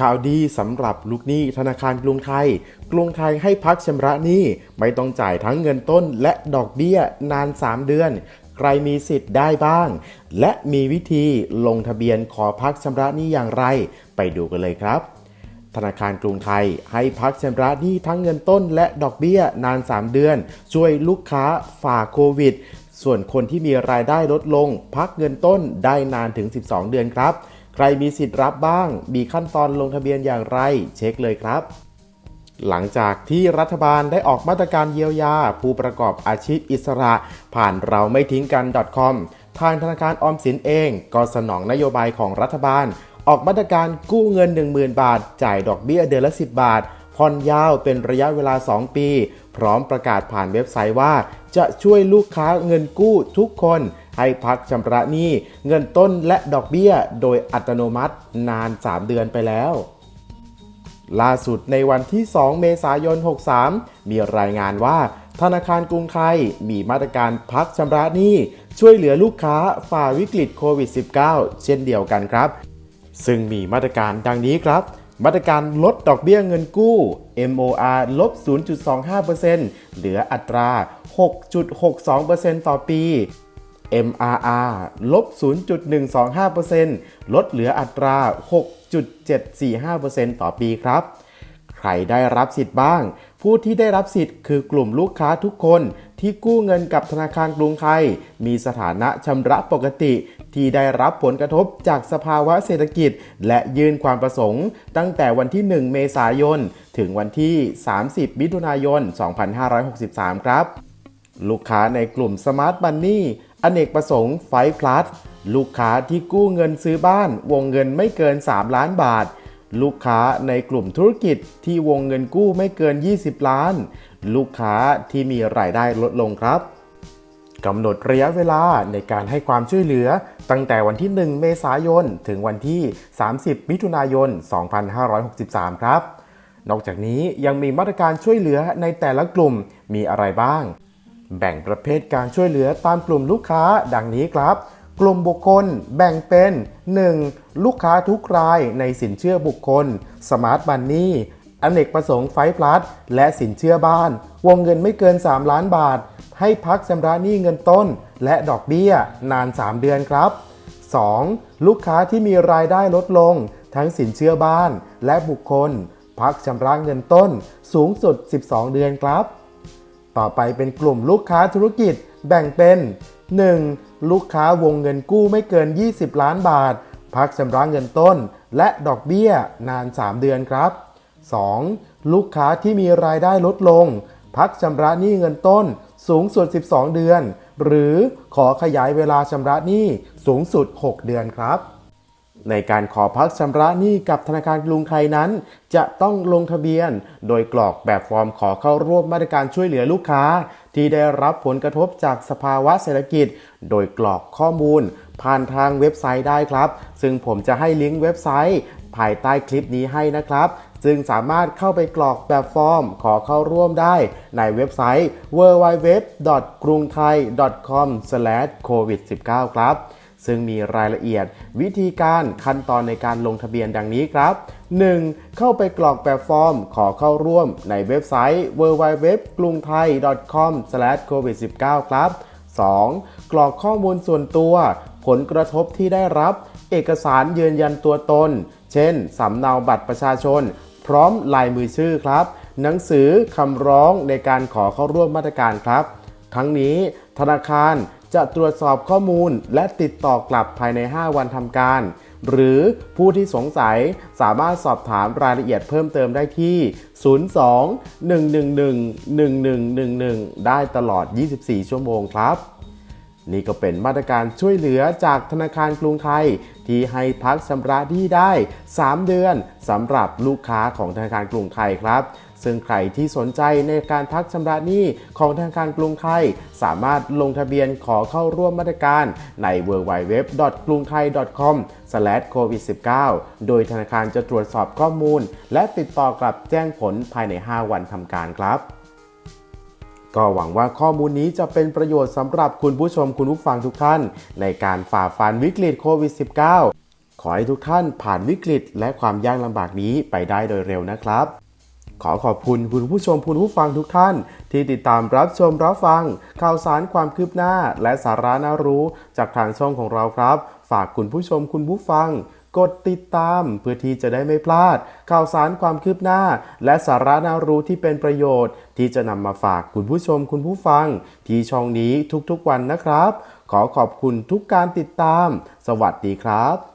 ข่าวดีสำหรับลูกหนี้ธนาคารกรุงไทย กรุงไทยให้พักชำระหนี้ไม่ต้องจ่ายทั้งเงินต้นและดอกเบี้ยนาน 3 เดือน ใครมีสิทธิ์ได้บ้าง และมีวิธีลงทะเบียนขอพักชำระหนี้อย่างไร ไปดูกันเลยครับ ธนาคารกรุงไทยให้พักชำระหนี้ทั้งเงินต้นและดอกเบี้ยนาน 3 เดือน ช่วยลูกค้าฝ่าโควิด ส่วนคนที่มีรายได้ลดลง พักเงินต้นได้นานถึง 12 เดือนครับ รมีสิทธิ์รับบ้าง มีขั้นตอนลงทะเบียนอย่างไร เช็คเลยครับ หลังจากที่รัฐบาลได้ออกมาตรการเยียวยา ผู้ประกอบอาชีพอิสระ ผ่านเราไม่ทิ้งกัน .com ทางธนาคารออมสินเอง ก็สนองนโยบายของรัฐบาล ออกมาตรการกู้เงิน 10,000 บาท จ่ายดอกเบี้ยเดือนละ 10 บาทผ่อนยาวเป็นระยะเวลา 2 ปี พร้อมประกาศผ่านเว็บไซต์ว่า จะช่วยลูกค้าเงินกู้ทุกคน ให้พักชำระหนี้เงินต้นและดอกเบี้ย โดยอัตโนมัตินาน 3 เดือนไปแล้วล่าสุดในวันที่ 2 เมษายน 63 มีรายงานว่า ธนาคารกรุงไทยมีมาตรการพักชำระหนี้ ช่วยเหลือลูกค้าฝ่าวิกฤตโควิด -19 เช่นเดียวกันครับ ซึ่งมีมาตรการดังนี้ครับ มาตรการลดดอกเบี้ยเงินกู้ MOR ลบ 0.25%เหลืออัตรา 6.62%ต่อปี MRR ลบ 0.125%ลดเหลืออัตรา 6.745%ต่อปีครับ ใครได้รับสิทธิ์บ้าง ผู้ที่ได้รับสิทธิ์คือกลุ่มลูกค้าทุกคนที่กู้เงินกับธนาคารกรุงไทย มีสถานะชำระปกติ ที่ได้รับผลกระทบจากสภาวะเศรษฐกิจ และยื่นความประสงค์ ตั้งแต่วันที่ 1 เมษายน ถึงวันที่ 30 มิถุนายน 2563 ครับ ลูกค้าในกลุ่ม Smart Money อเนกประสงค์ไฟพลัสลูกค้าที่กู้เงินซื้อบ้าน วงเงินไม่เกิน 3 ล้านบาท ลูกค้าในกลุ่มธุรกิจที่วงเงินกู้ไม่เกิน 20 ล้าน ลูกค้าที่มีรายได้ลดลงครับกำหนดระยะเวลาในการให้ความช่วยเหลือ ตั้งแต่วันที่ 1 เมษายน ถึงวันที่ 30 มิถุนายน 2563 ครับ นอกจากนี้ยังมีมาตรการช่วยเหลือในแต่ละกลุ่มมีอะไรบ้าง แบ่งประเภทการช่วยเหลือตามกลุ่มลูกค้าดังนี้ครับ กลุ่มบุคคลแบ่งเป็น 1. ลูกค้าทุกรายในสินเชื่อบุคคล Smart Money อเนกประสงค์ไฟพลัสและสินเชื่อบ้าน วงเงินไม่เกิน 3 ล้านบาท ให้พักชำระหนี้เงินต้น และดอกเบี้ยนาน 3 เดือนครับ 2. ลูกค้าที่มีรายได้ลดลง ทั้งสินเชื่อบ้านและบุคคล พักชำระเงินต้น สูงสุด 12 เดือนครับ ต่อไปเป็นกลุ่มลูกค้าธุรกิจแบ่งเป็น 1. ลูกค้าวงเงินกู้ไม่เกิน 20 ล้านบาท พักชำระเงินต้น และดอกเบี้ยนาน 3 เดือนครับ 2. ลูกค้าที่มีรายได้ลดลง พักชำระหนี้เงินต้นสูงสุด 12 เดือน หรือขอขยายเวลาชำระหนี้สูงสุด 6 เดือนครับ ในการขอพักชำระหนี้กับธนาคารกรุงไทยนั้น จะต้องลงทะเบียน โดยกรอกแบบฟอร์มขอเข้าร่วมมาตรการช่วยเหลือลูกค้า ที่ได้รับผลกระทบจากสภาวะเศรษฐกิจ โดยกรอกข้อมูล ผ่านทางเว็บไซต์ได้ครับ ซึ่งผมจะให้ลิงก์เว็บไซต์ ภายใต้คลิปนี้ให้นะครับซึ่งสามารถเข้าไปกรอกแบบฟอร์มขอเข้าร่วมได้ในเว็บไซต์ www.krungthai.com/covid19 ครับ ซึ่งมีรายละเอียดวิธีการขั้นตอนในการลงทะเบียนดังนี้ครับ 1. เข้าไปกรอกแบบฟอร์มขอเข้าร่วมในเว็บไซต์ www.krungthai.com/covid19 ครับ 2. กรอกข้อมูลส่วนตัว ผลกระทบที่ได้รับ เอกสารยืนยันตัวตน เช่น สำเนาบัตรประชาชน พร้อมลายมือชื่อครับ หนังสือคำร้องในการขอเข้าร่วมมาตรการครับ ทั้งนี้ธนาคาร จะตรวจสอบข้อมูลและติดต่อกลับภายใน 5 วันทำการ หรือผู้ที่สงสัยสามารถสอบถามรายละเอียดเพิ่มเติมได้ที่ 02-111-1111 ได้ตลอด 24 ชั่วโมงครับ นี่ก็เป็นมาตรการช่วยเหลือจากธนาคารกรุงไทย ที่ให้พักชำระหนี้ได้ 3 เดือนสำหรับลูกค้าของธนาคารกรุงไทยครับซึ่งใครที่สนใจในการพักชำระหนี้ของธนาคารกรุงไทย สามารถลงทะเบียนขอเข้าร่วมมาตรการใน www.krungthai.com/covid19 โดยธนาคารจะตรวจสอบข้อมูล และติดต่อกลับแจ้งผลภายใน 5 วันทำการครับ ก็หวังว่าข้อมูลนี้จะเป็นประโยชน์สำหรับคุณผู้ชมคุณผู้ฟังทุกท่าน ในการฝ่าฟันวิกฤตโควิด -19 ขอให้ทุกท่านผ่านวิกฤตและความยากลำบากนี้ไปได้โดยเร็วนะครับ ขอขอบคุณคุณผู้ชมคุณผู้ฟังทุกท่าน ที่ติดตามรับชมรับฟัง ข่าวสารความคืบหน้า และสาระน่ารู้ จากทางช่องของเราครับ ฝากคุณผู้ชมคุณผู้ฟัง กดติดตามเพื่อที่จะได้ไม่พลาด ข่าวสารความคืบหน้า และสาระน่ารู้ที่เป็นประโยชน์ ที่จะนำมาฝากคุณผู้ชมคุณผู้ฟัง ที่ช่องนี้ทุกๆวันนะครับ ขอขอบคุณทุกการติดตาม สวัสดีครับ